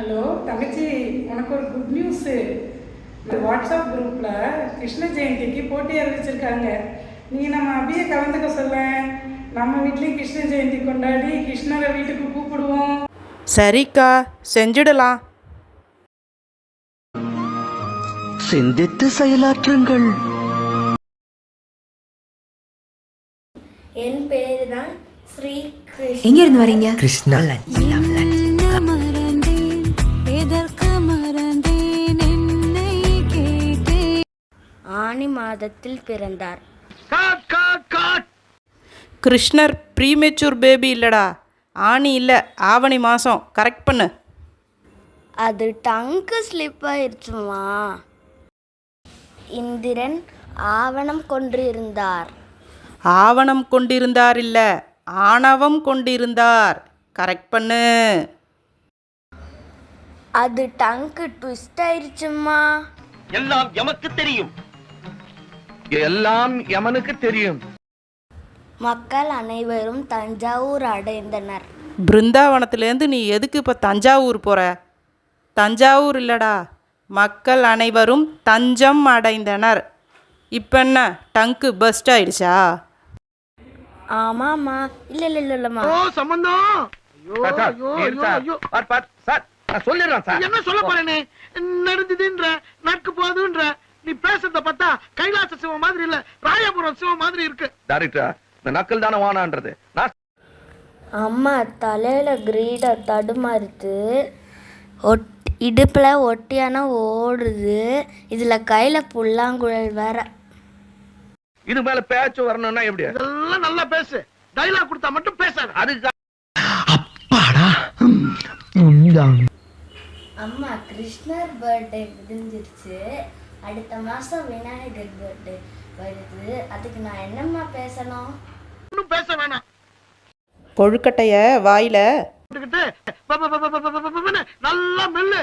Hello தங்கச்சி உனக்கு ஒரு குட் நியூஸு இந்த வாட்ஸ்அப் குரூப்பில் கிருஷ்ண ஜெயந்திக்கு போட்டி அறிவிச்சிருக்காங்க. நீ நம்ம அபியை கலந்துக்க சொல்ல. நம்ம வீட்லேயும் கிருஷ்ண ஜெயந்தி கொண்டாடி கிருஷ்ணரை வீட்டுக்கு கூப்பிடுவோம். சரிக்கா செஞ்சிடலாம். சிந்தித்து செயலாற்றுங்கள். என் பேரு தான் ஸ்ரீ கிருஷ்ண. எங்க இருந்து வரீங்க? கிருஷ்ணா. மறந்தேன் மாதத்தில் பிறந்தார். கிருஷ்ணர் ப்ரீமெச்சூர் பேபி இல்லைடா. ஆணி இல்லை ஆவணி மாதம் கரெக்ட் பண்ணு. அது டங்கு ஸ்லிப் ஆயிடுச்சுமா இந்திரன் ஆவணம் கொண்டிருந்தார். ஆவணம் கொண்டிருந்தார் இல்லை ஆணவம் கொண்டிருந்தார். கரெக்ட் பண்ணு. அது டங்கு ட்விஸ்ட் ஆயிடுச்சுமா எல்லாம் எமக்கு தெரியும். எல்லாம் எமனுக்கு தெரியும். மக்கள் அனைவரும் தஞ்சாவூர் அடைந்தனர். பிருந்தாவனத்துலேருந்து நீ எதுக்கு இப்போ தஞ்சாவூர் போகிற தஞ்சாவூர் இல்லைடா. மக்கள் அனைவரும் தஞ்சம் அடைந்தனர். இப்போ என்ன? டங்கு பஸ்ட் ஆயிடுச்சா? ஆமாம்மா. இல்லை இல்லை இல்லை இல்லைம்மா. சார், சார், நீர் சார். பார், பார், சார், நான் சொல்லிடுறேன் சார். என்ன சொல்ல போறேனே நடந்ததுன்ற நட்கு போகுதுன்ற. பேசுறத பார்த்தா கைலாச சிவம் மாதிரி இல்ல ராயபுரம் சிவம் மாதிரி இருக்கு. டைரக்டர், இந்த நக்கல் தானே வானான்றது. நான் அம்மா தலையில கிரீட தடுமாறுது ஒட் இடுப்பில் ஒட்டியான ஓடுது. இதில் கையில் புல்லாங்குழல் வேற. இது மேல பேச்சு வரணும்னா எப்படி? இதெல்லாம் நல்லா பேசு. டைலாக் கொடுத்தா மட்டும் பேசாத. அதுக்கு அம்மா கிருஷ்ணர் பர்த்டே முடிஞ்சிருச்சு. அடுத்த மாசம் விநாயகர் பர்த்டே வருது அதுக்கு நான் என்னம்மா பேசணும் ஒன்றும் பேச வேணாம் கொழுக்கட்டைய வாயில நல்லா மெல்லு